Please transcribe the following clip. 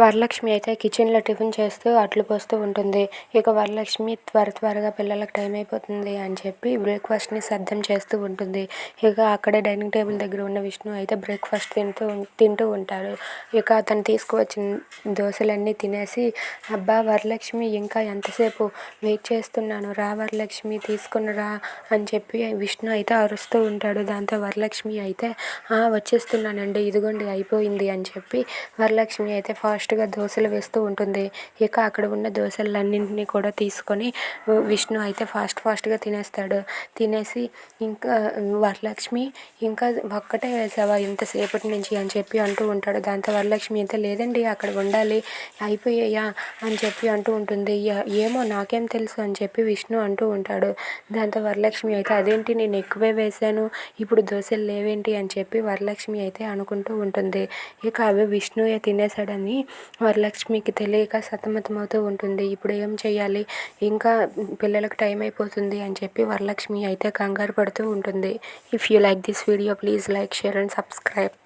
వరలక్ష్మి అయితే కిచెన్లో టిఫిన్ చేస్తూ అట్లు పోస్తూ ఉంటుంది. ఇక వరలక్ష్మి త్వర త్వరగా పిల్లలకు టైం అయిపోతుంది అని చెప్పి బ్రేక్ఫాస్ట్ని సిద్ధం చేస్తూ ఉంటుంది. ఇక అక్కడే డైనింగ్ టేబుల్ దగ్గర ఉన్న విష్ణు అయితే బ్రేక్ఫాస్ట్ తింటూ తింటూ ఉంటారు ఇక అతను తీసుకువచ్చిన దోశలన్నీ తినేసి అబ్బా వరలక్ష్మి ఇంకా ఎంతసేపు? వెయిట్ చేస్తున్నాను. రా వరలక్ష్మి తీసుకుని రా అని చెప్పి విష్ణు అయితే అరుస్తూ ఉంటాడు. దాంతో వరలక్ష్మి అయితే వచ్చేస్తున్నానండి. ఇదిగోండి అయిపోయింది అని చెప్పి వరలక్ష్మి అయితే ఫాస్ట్ ఫస్ట్గా దోశలు వేస్తూ ఉంటుంది. ఇక అక్కడ ఉన్న దోశలన్నింటినీ కూడా తీసుకొని విష్ణు అయితే ఫాస్ట్ ఫాస్ట్గా తినేస్తాడు. తినేసి ఇంకా వరలక్ష్మి ఇంకా ఒక్కటే వేసావా ఇంతసేపటి నుంచి అని చెప్పి అంటూ ఉంటాడు. దాంతో వరలక్ష్మి అయితే లేదండి అక్కడ ఉండాలి అయిపోయాయా అని చెప్పి అంటూ ఉంటుంది. ఏమో నాకేం తెలుసు అని చెప్పి విష్ణు అంటూ ఉంటాడు. దాంతో వరలక్ష్మి అయితే అదేంటి నేను ఎక్కువే వేశాను ఇప్పుడు దోశలు లేవేంటి అని చెప్పి వరలక్ష్మి అయితే అనుకుంటూ ఉంటుంది. ఇక అవి విష్ణుయే తినేశాడని వరలక్ష్మికి తెలియక సతమతమవుతూ ఉంటుంది. ఇప్పుడు ఏం చేయాలి ఇంకా పిల్లలకు టైం అయిపోతుంది అని చెప్పి వరలక్ష్మి అయితే కంగారు పడుతూ ఉంటుంది. If you like this video please like share and subscribe